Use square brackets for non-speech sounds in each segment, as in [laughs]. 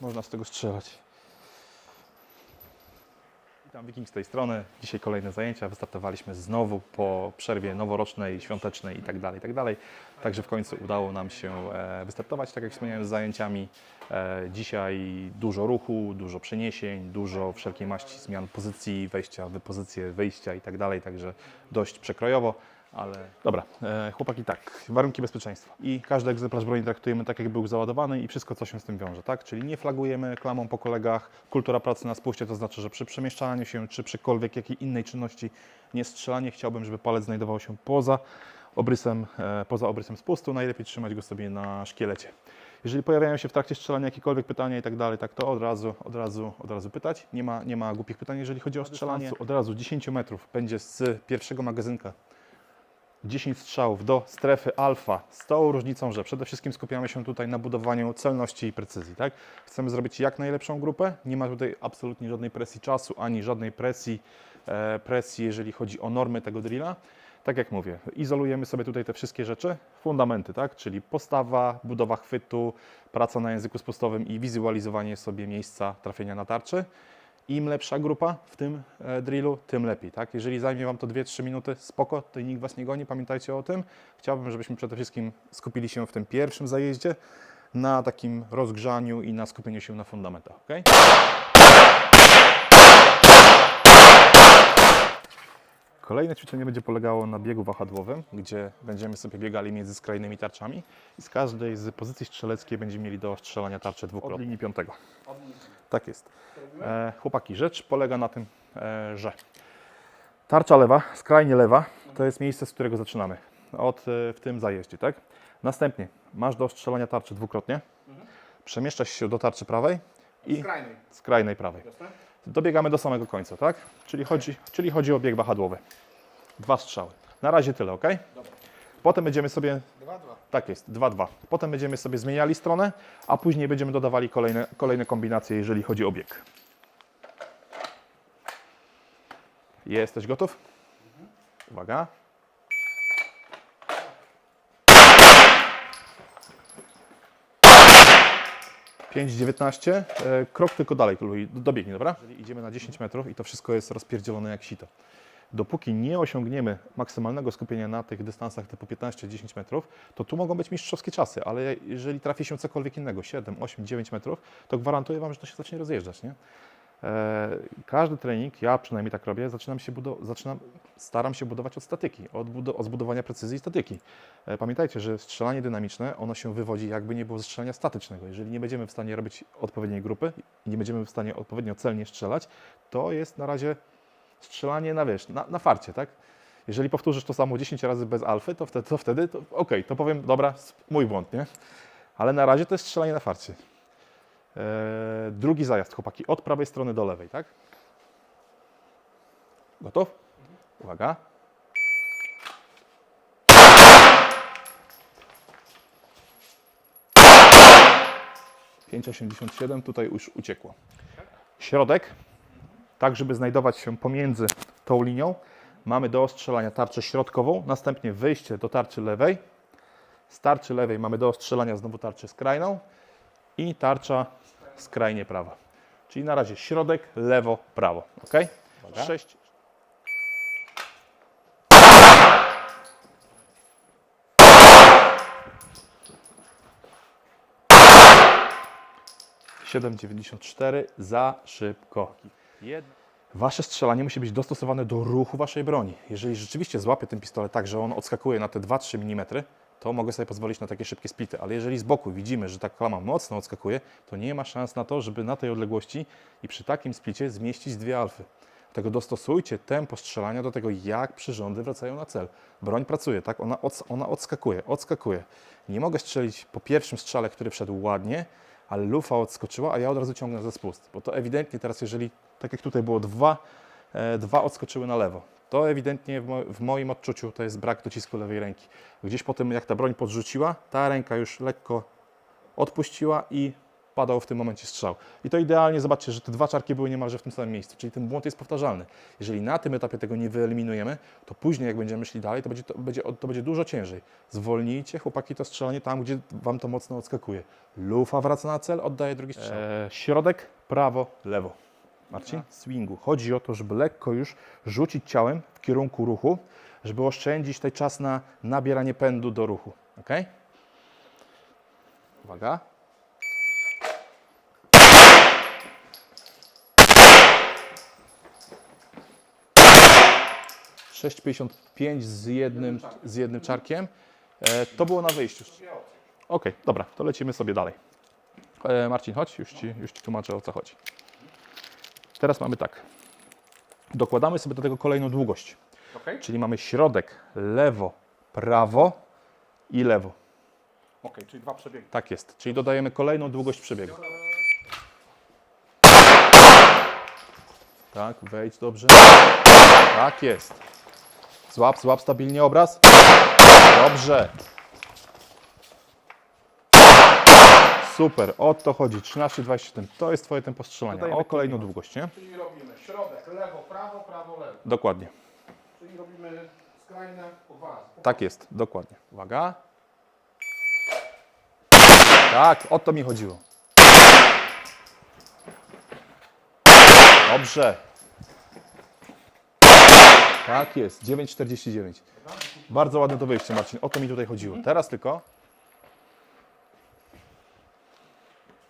można z tego strzelać. Witam Wiking z tej strony. Dzisiaj kolejne zajęcia. Wystartowaliśmy znowu po przerwie noworocznej, świątecznej i tak dalej, i tak dalej. Także w końcu udało nam się e, wystartować, tak jak wspomniałem, z zajęciami. E, Dzisiaj dużo ruchu, dużo przeniesień, dużo wszelkiej maści zmian pozycji, wejścia, wypozycje, wyjścia i tak dalej. Także dość przekrojowo. Ale dobra, e, chłopaki tak, warunki bezpieczeństwa. I każdy egzemplarz broni traktujemy tak, jak był załadowany i wszystko, co się z tym wiąże, tak? Czyli nie flagujemy klamą po kolegach, kultura pracy na spuście, to znaczy, że przy przemieszczaniu się, czy przykolwiek jakiej innej czynności nie strzelanie, chciałbym, żeby palec znajdował się poza obrysem, e, poza obrysem spustu, najlepiej trzymać go sobie na szkielecie. Jeżeli pojawiają się w trakcie strzelania jakiekolwiek pytania i tak dalej, tak to od razu, od razu, od razu pytać. Nie ma, nie ma głupich pytań, jeżeli chodzi o strzelanie. Od razu 10 metrów będzie z pierwszego magazynka 10 strzałów do strefy alfa z tą różnicą, że przede wszystkim skupiamy się tutaj na budowaniu celności i precyzji. Tak? Chcemy zrobić jak najlepszą grupę. Nie ma tutaj absolutnie żadnej presji czasu, ani żadnej presji, e, presji jeżeli chodzi o normy tego drilla. Tak jak mówię, izolujemy sobie tutaj te wszystkie rzeczy, fundamenty, tak? czyli postawa, budowa chwytu, praca na języku spustowym i wizualizowanie sobie miejsca trafienia na tarczy. Im lepsza grupa w tym e, drillu, tym lepiej. Tak? Jeżeli zajmie Wam to 2-3 minuty, spoko, to nikt Was nie goni, pamiętajcie o tym. Chciałbym, żebyśmy przede wszystkim skupili się w tym pierwszym zajeździe na takim rozgrzaniu i na skupieniu się na fundamentach. Okay? Kolejne ćwiczenie będzie polegało na biegu wahadłowym, gdzie będziemy sobie biegali między skrajnymi tarczami i z każdej z pozycji strzeleckiej będziemy mieli do strzelania tarczę dwukrotnie. Od linii piątego. Tak jest. E, chłopaki, rzecz polega na tym, e, że tarcza lewa, skrajnie lewa, to jest miejsce, z którego zaczynamy. Od, e, w tym zajeździe, tak? Następnie masz do strzelania tarczy dwukrotnie, przemieszczasz się do tarczy prawej i Skrajnej. skrajnej prawej. Dobiegamy do samego końca, tak? Czyli chodzi, czyli chodzi o bieg wahadłowy. Dwa strzały. Na razie tyle, ok? Dobra. Potem będziemy sobie, 2-2. tak jest, 2-2. Potem będziemy sobie zmieniali stronę, a później będziemy dodawali kolejne, kolejne kombinacje, jeżeli chodzi o bieg. Jesteś gotów? Uwaga. Pięć dziewiętnaście. E, Krok tylko dalej, Louis. dobiegnij, dobra? Jeżeli idziemy na 10 metrów i to wszystko jest rozpierdzielone jak sito. Dopóki nie osiągniemy maksymalnego skupienia na tych dystansach typu 15-10 metrów, to tu mogą być mistrzowskie czasy, ale jeżeli trafi się cokolwiek innego, 7, 8, 9 metrów, to gwarantuję Wam, że to się zacznie rozjeżdżać, nie? E, każdy trening, ja przynajmniej tak robię, zaczynam się zaczynam, staram się budować od statyki, od, od zbudowania precyzji i statyki. E, pamiętajcie, że strzelanie dynamiczne, ono się wywodzi jakby nie było ze strzelania statycznego. Jeżeli nie będziemy w stanie robić odpowiedniej grupy i nie będziemy w stanie odpowiednio celnie strzelać, to jest na razie strzelanie na, wiesz, na, na farcie, tak? Jeżeli powtórzysz to samo 10 razy bez alfy, to wtedy, to wtedy to, okej, to powiem, dobra, mój błąd, nie? Ale na razie to jest strzelanie na farcie. Eee, drugi zajazd, chłopaki, od prawej strony do lewej, tak? Gotów? Uwaga. Siedem, tutaj już uciekło. Środek, tak żeby znajdować się pomiędzy tą linią, mamy do ostrzelania tarczę środkową, następnie wyjście do tarczy lewej. Z tarczy lewej mamy do ostrzelania znowu tarczę skrajną i tarcza skrajnie prawa. Czyli na razie środek, lewo, prawo. Ok? Sześć. Siedem dziewięćdziesiąt cztery za szybko. Wasze strzelanie musi być dostosowane do ruchu waszej broni. Jeżeli rzeczywiście złapię ten pistolet tak, że on odskakuje na te 2-3 mm, to mogę sobie pozwolić na takie szybkie splity. Ale jeżeli z boku widzimy, że ta klama mocno odskakuje, to nie ma szans na to, żeby na tej odległości i przy takim splicie zmieścić dwie alfy. Dlatego dostosujcie tempo strzelania do tego, jak przyrządy wracają na cel. Broń pracuje, tak? Ona, ona odskakuje, odskakuje. Nie mogę strzelić po pierwszym strzale, który wszedł ładnie, ale lufa odskoczyła, a ja od razu ciągnę za spust. Bo to ewidentnie teraz, jeżeli, tak jak tutaj było, dwa, e, dwa odskoczyły na lewo, to ewidentnie w, mo w moim odczuciu to jest brak docisku lewej ręki. Gdzieś po tym, jak ta broń podrzuciła, ta ręka już lekko odpuściła i padał w tym momencie strzał. I to idealnie, zobaczcie, że te dwa czarki były niemalże w tym samym miejscu, czyli ten błąd jest powtarzalny. Jeżeli na tym etapie tego nie wyeliminujemy, to później jak będziemy szli dalej, to będzie, to będzie, to będzie dużo ciężej. Zwolnijcie, chłopaki, to strzelanie tam, gdzie Wam to mocno odskakuje. Lufa wraca na cel, oddaje drugi strzał. Eee, środek, prawo, lewo. Marcin? Swingu. Chodzi o to, żeby lekko już rzucić ciałem w kierunku ruchu, żeby oszczędzić ten czas na nabieranie pędu do ruchu. Ok? Uwaga. Sześć pięćdziesiąt pięć z jednym, z jednym czarkiem. E, to było na wyjściu. Ok, dobra, to lecimy sobie dalej. E, Marcin, chodź, już ci, już ci tłumaczę o co chodzi. Teraz mamy tak. Dokładamy sobie do tego kolejną długość. Okej, Czyli mamy środek, lewo, prawo i lewo. Okej, czyli dwa przebiegi. Tak jest. Czyli dodajemy kolejną długość przebiegu. Tak, wejdź dobrze. Tak jest. Złap, złap stabilnie obraz. Dobrze. Super, o to chodzi. 13-27. To jest Twoje tempo strzelania. Dodajemy O kolejną długość, nie? Czyli robimy środek, lewo, prawo, prawo, lewo. Dokładnie. Czyli robimy skrajne razy. Tak jest, dokładnie. Uwaga. Tak, o to mi chodziło. Dobrze. Tak jest, 9,49. Bardzo ładne to wyjście, Marcin. O to mi tutaj chodziło. Teraz tylko.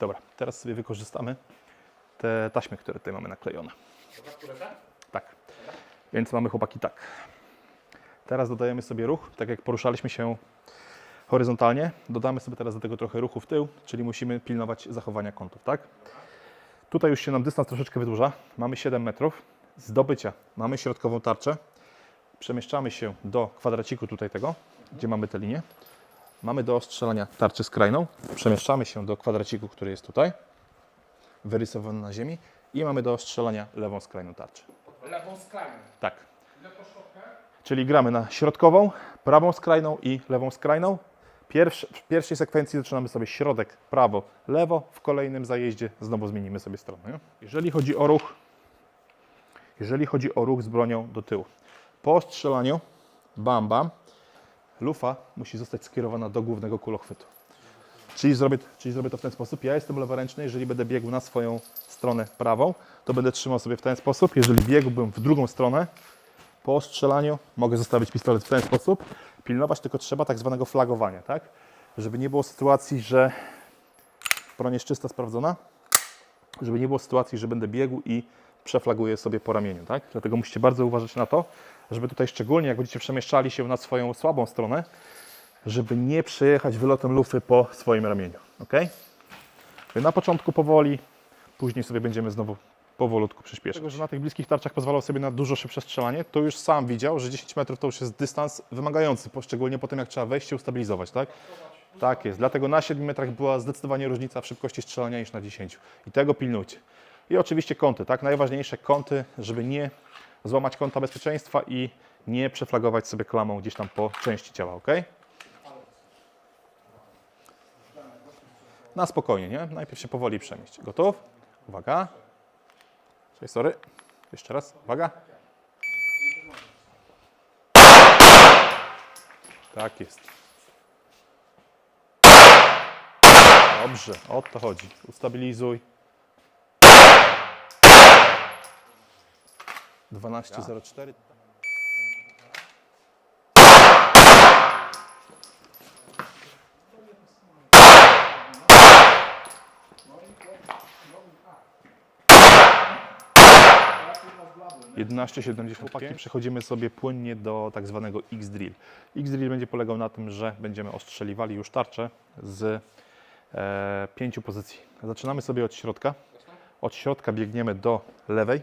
Dobra, teraz sobie wykorzystamy te taśmy, które tutaj mamy naklejone. Tak. Więc mamy chłopaki tak. Teraz dodajemy sobie ruch, tak jak poruszaliśmy się horyzontalnie. Dodamy sobie teraz do tego trochę ruchu w tył, czyli musimy pilnować zachowania kątów, tak? Tutaj już się nam dystans troszeczkę wydłuża. Mamy 7 metrów. Zdobycia. Mamy środkową tarczę. Przemieszczamy się do kwadraciku tutaj tego, gdzie mamy tę linię. Mamy do ostrzelania tarczę skrajną. Przemieszczamy się do kwadraciku, który jest tutaj, wyrysowany na ziemi. I mamy do ostrzelania lewą skrajną tarczę. Lewą skrajną. Tak. Czyli gramy na środkową, prawą skrajną i lewą skrajną. Pierwszy, w pierwszej sekwencji zaczynamy sobie środek, prawo, lewo. W kolejnym zajeździe znowu zmienimy sobie stronę. Jeżeli chodzi o ruch, jeżeli chodzi o ruch z bronią do tyłu. Po strzelaniu, bam, bam, lufa musi zostać skierowana do głównego kulochwytu. Czyli zrobię, czyli zrobię to w ten sposób. Ja jestem leworęczny, jeżeli będę biegł na swoją stronę prawą, to będę trzymał sobie w ten sposób. Jeżeli biegłbym w drugą stronę, po strzelaniu mogę zostawić pistolet w ten sposób. Pilnować tylko trzeba tak zwanego flagowania, tak? Żeby nie było sytuacji, że broń jest czysta, sprawdzona, żeby nie było sytuacji, że będę biegł i przeflaguję sobie po ramieniu, tak? Dlatego musicie bardzo uważać na to, żeby tutaj szczególnie jak będziecie przemieszczali się na swoją słabą stronę, żeby nie przejechać wylotem lufy po swoim ramieniu, ok? Na początku powoli, później sobie będziemy znowu powolutku przyspieszać. Dlatego, że na tych bliskich tarczach pozwalał sobie na dużo szybsze strzelanie, to już sam widział, że 10 metrów to już jest dystans wymagający, szczególnie po tym jak trzeba wejść i ustabilizować, tak? Tak jest, dlatego na 7 metrach była zdecydowanie różnica w szybkości strzelania niż na 10. I tego pilnujcie. I oczywiście kąty, tak? Najważniejsze kąty, żeby nie złamać kąta bezpieczeństwa i nie przeflagować sobie klamą gdzieś tam po części ciała, ok? Na spokojnie, nie? Najpierw się powoli przemieść. Gotów? Uwaga. Cześć, sorry. Jeszcze raz. Uwaga. Tak jest. Dobrze, o to chodzi. Ustabilizuj. 12.04. Jedenaście siedemdziesiąt Przechodzimy sobie płynnie do tak zwanego X-Drill. X-Drill będzie polegał na tym, że będziemy ostrzeliwali już tarczę z e, pięciu pozycji. Zaczynamy sobie od środka. Od środka biegniemy do lewej,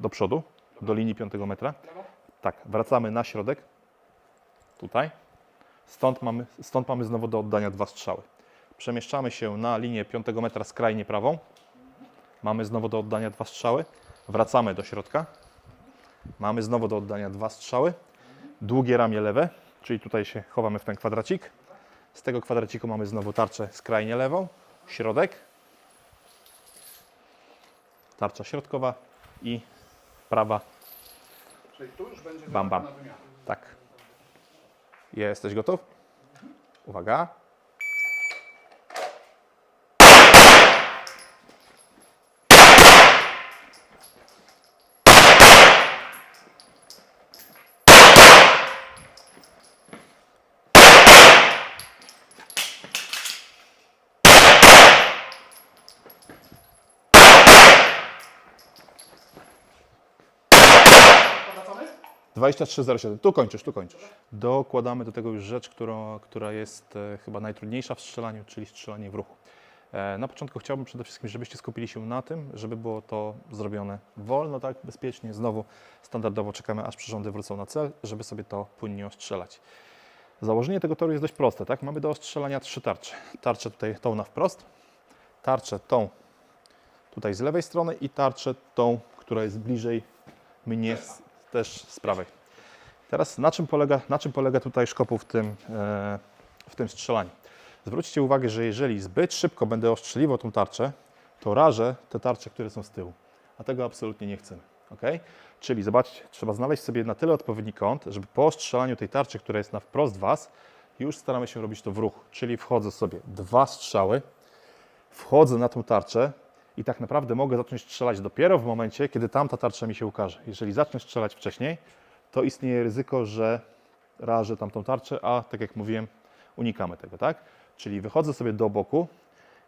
do przodu, do linii 5 metra. Tak, wracamy na środek. Tutaj. Stąd mamy, stąd mamy znowu do oddania dwa strzały. Przemieszczamy się na linię 5 metra skrajnie prawą. Mamy znowu do oddania dwa strzały. Wracamy do środka. Mamy znowu do oddania dwa strzały. Długie ramię lewe, czyli tutaj się chowamy w ten kwadracik. Z tego kwadraciku mamy znowu tarczę skrajnie lewą, środek, tarcza środkowa i prawa. Czyli tu już będzie Bam, bam. Tak. Jesteś gotów? Uwaga. 2307. Tu kończysz, tu kończysz. Dokładamy do tego już rzecz, która, która jest e, chyba najtrudniejsza w strzelaniu, czyli strzelanie w ruchu. E, na początku chciałbym przede wszystkim, żebyście skupili się na tym, żeby było to zrobione wolno, tak, bezpiecznie. Znowu standardowo czekamy, aż przyrządy wrócą na cel, żeby sobie to płynnie ostrzelać. Założenie tego toru jest dość proste, tak? Mamy do ostrzelania trzy tarcze. Tarczę tutaj tą na wprost, tarczę tą tutaj z lewej strony i tarczę tą, która jest bliżej mnie z, też z prawej. Teraz na czym polega, na czym polega tutaj szkopu w tym, e, w tym strzelaniu? Zwróćcie uwagę, że jeżeli zbyt szybko będę ostrzeliwał tą tarczę, to rażę te tarcze, które są z tyłu. A tego absolutnie nie chcemy. ok? Czyli zobaczcie, trzeba znaleźć sobie na tyle odpowiedni kąt, żeby po ostrzelaniu tej tarczy, która jest na wprost Was, już staramy się robić to w ruch. Czyli wchodzę sobie dwa strzały, wchodzę na tą tarczę i tak naprawdę mogę zacząć strzelać dopiero w momencie, kiedy tamta tarcza mi się ukaże. Jeżeli zacznę strzelać wcześniej, to istnieje ryzyko, że rażę tamtą tarczę, a tak jak mówiłem, unikamy tego, tak? Czyli wychodzę sobie do boku,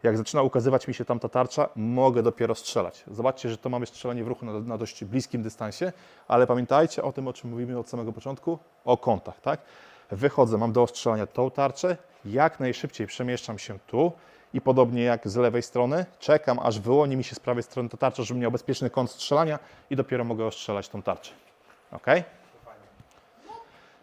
jak zaczyna ukazywać mi się tamta tarcza, mogę dopiero strzelać. Zobaczcie, że to mamy strzelanie w ruchu na, na dość bliskim dystansie, ale pamiętajcie o tym, o czym mówimy od samego początku, o kątach, tak? Wychodzę, mam do ostrzelania tą tarczę, jak najszybciej przemieszczam się tu i podobnie jak z lewej strony, czekam aż wyłoni mi się z prawej strony ta tarcza, żebym miał bezpieczny kąt strzelania i dopiero mogę ostrzelać tą tarczę. Ok?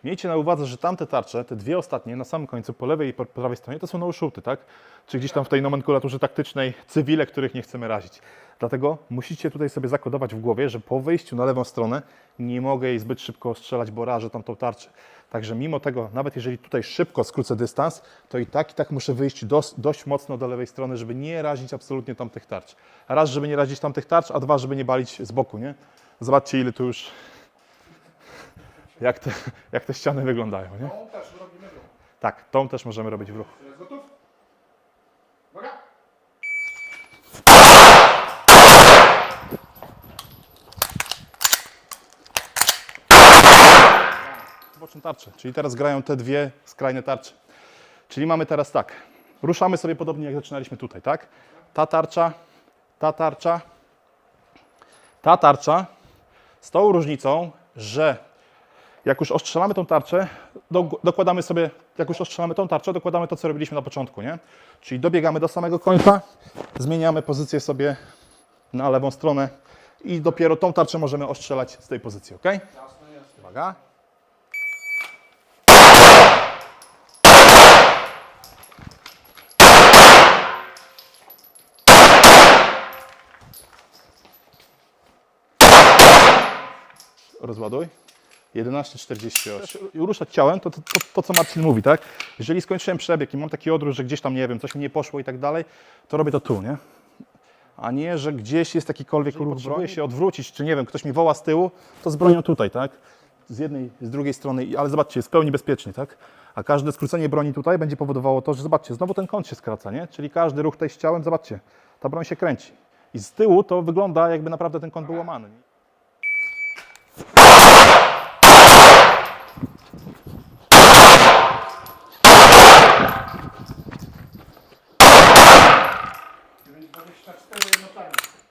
Miejcie na uwadze, że tamte tarcze, te dwie ostatnie na samym końcu, po lewej i po prawej stronie, to są no-shooty, tak? Czy gdzieś tam w tej nomenklaturze taktycznej cywile, których nie chcemy razić. Dlatego musicie tutaj sobie zakodować w głowie, że po wyjściu na lewą stronę nie mogę jej zbyt szybko strzelać, bo rażę tamtą tarczę. Także mimo tego, nawet jeżeli tutaj szybko skrócę dystans, to i tak i tak muszę wyjść dos, dość mocno do lewej strony, żeby nie razić absolutnie tamtych tarcz. Raz, żeby nie razić tamtych tarcz, a dwa, żeby nie balić z boku, nie? Zobaczcie, ile tu już jak te, [laughs] jak te ściany wyglądają. Nie? Tą też robimy w ruchu. Tak, tą też możemy robić w. Czy jest gotów? Uwaga! Boczne tarcze, czyli teraz grają te dwie skrajne tarcze. Czyli mamy teraz tak, ruszamy sobie podobnie jak zaczynaliśmy tutaj, tak? Ta tarcza, ta tarcza, ta tarcza, z tą różnicą, że jak już ostrzelamy tą tarczę, do, dokładamy sobie, jak już ostrzelamy tą tarczę, dokładamy to, co robiliśmy na początku, nie? Czyli dobiegamy do samego końca, zmieniamy pozycję sobie na lewą stronę i dopiero tą tarczę możemy ostrzelać z tej pozycji, ok? Uwaga. Rozładuj. 11,48. Ruszać ciałem, to, to, to, to co Marcin mówi, tak? Jeżeli skończyłem przebieg i mam taki odruch, że gdzieś tam, nie wiem, coś mi nie poszło i tak dalej, to robię to tu, nie? a nie, że gdzieś jest jakikolwiek ruch, potrzebuję się odwrócić, czy nie wiem, ktoś mi woła z tyłu, to z bronią tutaj, tak? Z jednej, z drugiej strony, ale zobaczcie, jest w pełni bezpiecznie, tak? A każde skrócenie broni tutaj będzie powodowało to, że zobaczcie, znowu ten kąt się skraca, nie? Czyli każdy ruch tutaj z ciałem, zobaczcie, ta broń się kręci. I z tyłu to wygląda, jakby naprawdę ten kąt był łamany. nie? Dziewięć, dwadzieścia cztery jednotami.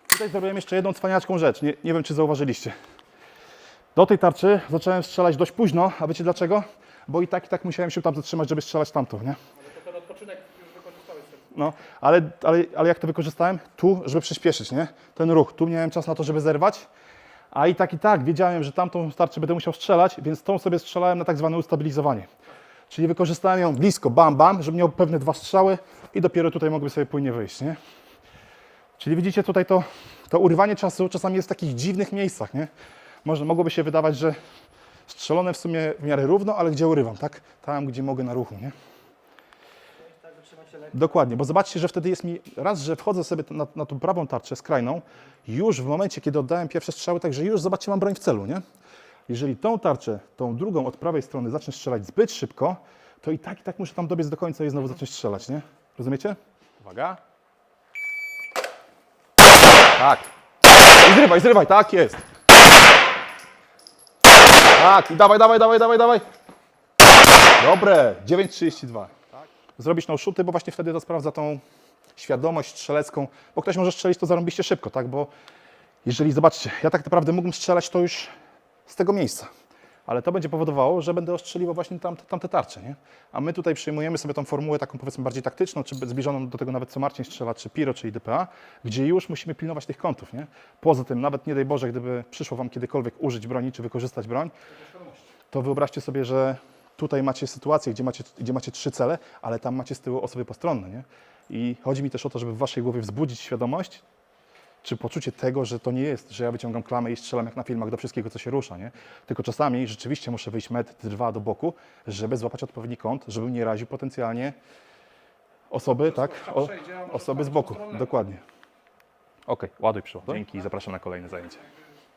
Tutaj zrobiłem jeszcze jedną cwaniaczką rzecz, nie, nie wiem, czy zauważyliście. Do tej tarczy zacząłem strzelać dość późno, a wiecie dlaczego? Bo i tak, i tak musiałem się tam zatrzymać, żeby strzelać tamtą, nie? No, ale, ale, ale jak to wykorzystałem? Tu, żeby przyspieszyć, nie? Ten ruch. Tu miałem czas na to, żeby zerwać, a i tak, i tak wiedziałem, że tamtą tarczę będę musiał strzelać, więc tą sobie strzelałem na tak zwane ustabilizowanie. Czyli wykorzystałem ją blisko, bam, bam, żeby miał pewne dwa strzały i dopiero tutaj mogłem sobie płynnie wyjść, nie? Czyli widzicie tutaj to, to urywanie czasu czasami jest w takich dziwnych miejscach, nie? Może, mogłoby się wydawać, że strzelone w sumie w miarę równo, ale gdzie urywam, tak? Tam, gdzie mogę na ruchu, nie? Tak, wytrzymać się lekko. Dokładnie, bo zobaczcie, że wtedy jest mi raz, że wchodzę sobie na, na tą prawą tarczę skrajną, już w momencie, kiedy oddałem pierwsze strzały, także już zobaczcie, mam broń w celu, nie? Jeżeli tą tarczę, tą drugą od prawej strony zacznę strzelać zbyt szybko, to i tak, i tak muszę tam dobiec do końca i znowu zacząć strzelać, nie? Rozumiecie? Uwaga. Tak. I zrywaj, zrywaj, tak jest. Tak, i dawaj, dawaj, dawaj, dawaj, dawaj. Dobre, 9,32. Zrobić no szuty, bo właśnie wtedy to sprawdza tą świadomość strzelecką, bo ktoś może strzelić to zarąbiście szybko, tak? Bo jeżeli, zobaczcie, ja tak naprawdę mógłbym strzelać to już z tego miejsca, ale to będzie powodowało, że będę ostrzeliwał właśnie tamte, tamte tarcze, nie? A my tutaj przyjmujemy sobie tą formułę taką powiedzmy bardziej taktyczną, czy zbliżoną do tego nawet co Marcin strzela, czy Piro, czy IDPA, gdzie już musimy pilnować tych kątów, nie? Poza tym, nawet nie daj Boże, gdyby przyszło Wam kiedykolwiek użyć broni, czy wykorzystać broń, to wyobraźcie sobie, że tutaj macie sytuację, gdzie macie, gdzie macie trzy cele, ale tam macie z tyłu osoby postronne, nie? I chodzi mi też o to, żeby w waszej głowie wzbudzić świadomość, czy poczucie tego, że to nie jest, że ja wyciągam klamę i strzelam jak na filmach do wszystkiego, co się rusza, nie? Tylko czasami rzeczywiście muszę wyjść metr, dwa do boku, żeby złapać odpowiedni kąt, żeby nie raził potencjalnie osoby, tak? O, osoby z boku, dokładnie. Okej, ładuj przyszło. Dzięki i zapraszam na kolejne zajęcie.